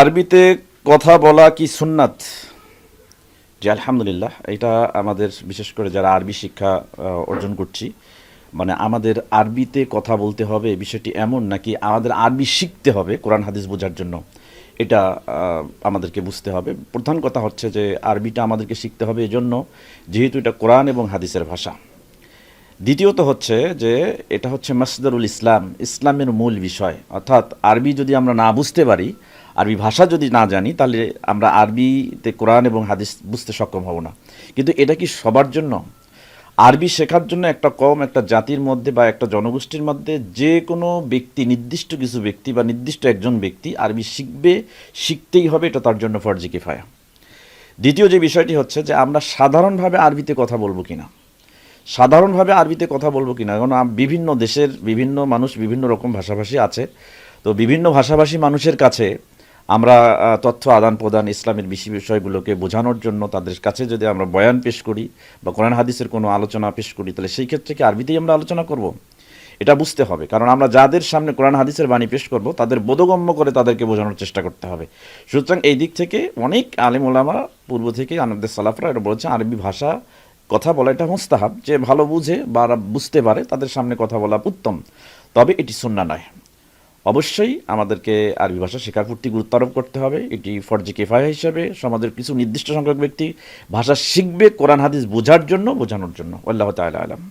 আরবিতে কথা বলা কি সুন্নাত? জি, আলহামদুলিল্লাহ। এটা আমাদের, বিশেষ করে যারা আরবি শিক্ষা অর্জন করছি মানে আমাদের আরবিতে কথা বলতে হবে বিষয়টি এমন নাকি আমাদের আরবি শিখতে হবে কোরআন হাদিস বোঝার জন্য? এটা আমাদেরকে বুঝতে হবে। প্রধান কথা হচ্ছে যে আরবিটা আমাদেরকে শিখতে হবে এজন্য, যেহেতু এটা কোরআন এবং হাদিসের ভাষা। দ্বিতীয়ত হচ্ছে যে এটা হচ্ছে মাসদারুল ইসলাম, ইসলামের মূল বিষয়। অর্থাৎ আরবি যদি আমরা না বুঝতে পারি আরবি ভাষা যদি না জানি, তাহলে আমরা আরবিতে কোরআন এবং হাদিস বুঝতে সক্ষম হব না। কিন্তু এটা কি সবার জন্য? আরবি শেখার জন্য একটা কম, একটা জাতির মধ্যে বা একটা জনগোষ্ঠীর মধ্যে যে কোনো ব্যক্তি, নির্দিষ্ট কিছু ব্যক্তি বা নির্দিষ্ট একজন ব্যক্তি আরবি শিখবে, শিখতেই হবে, এটা তার জন্য ফরজি কিফায়া। দ্বিতীয় যে বিষয়টি হচ্ছে যে আমরা সাধারণভাবে আরবিতে কথা বলব কিনা? সাধারণভাবে আরবিতে কথা বলব কিনা? কারণ বিভিন্ন দেশের বিভিন্ন মানুষ বিভিন্ন রকম ভাষাভাষী আছে। তো বিভিন্ন ভাষাভাষী মানুষের কাছে আমরা তথ্য আদান প্রদান ইসলামের বেশি বিষয়গুলোকে বোঝানোর জন্য তাদের কাছে যদি আমরা বয়ান পেশ করি বা কোরআন হাদিসের কোনো আলোচনা পেশ করি, তাহলে সেই ক্ষেত্রে কি আরবিতেই আমরা আলোচনা করব? এটা বুঝতে হবে, কারণ আমরা যাদের সামনে কোরআন হাদিসের বাণী পেশ করব, তাদের বোধগম্য করে তাদেরকে বোঝানোর চেষ্টা করতে হবে। সুতরাং এই দিক থেকে অনেক আলিম ওলামা পূর্ব থেকে আনন্দের সালাফরা এটা বলেছেন আরবি ভাষা কথা বলা এটা মোস্তাহাব, যে ভালো বুঝে বা বুঝতে পারে তাদের সামনে কথা বলা উত্তম। তবে এটি সুন্না নয়। অবশ্যই আমাদেরকে আরবি ভাষা শেখার প্রতি গুরুত্ব আরোপ করতে হবে। এটি ফরজি কেফায়া হিসাবে সমাজের কিছু নির্দিষ্ট সংখ্যক ব্যক্তি ভাষা শিখবে, কোরআন, হাদিস বোঝার জন্য, বোঝানোর জন্য। আল্লাহ তাআলা আলাম।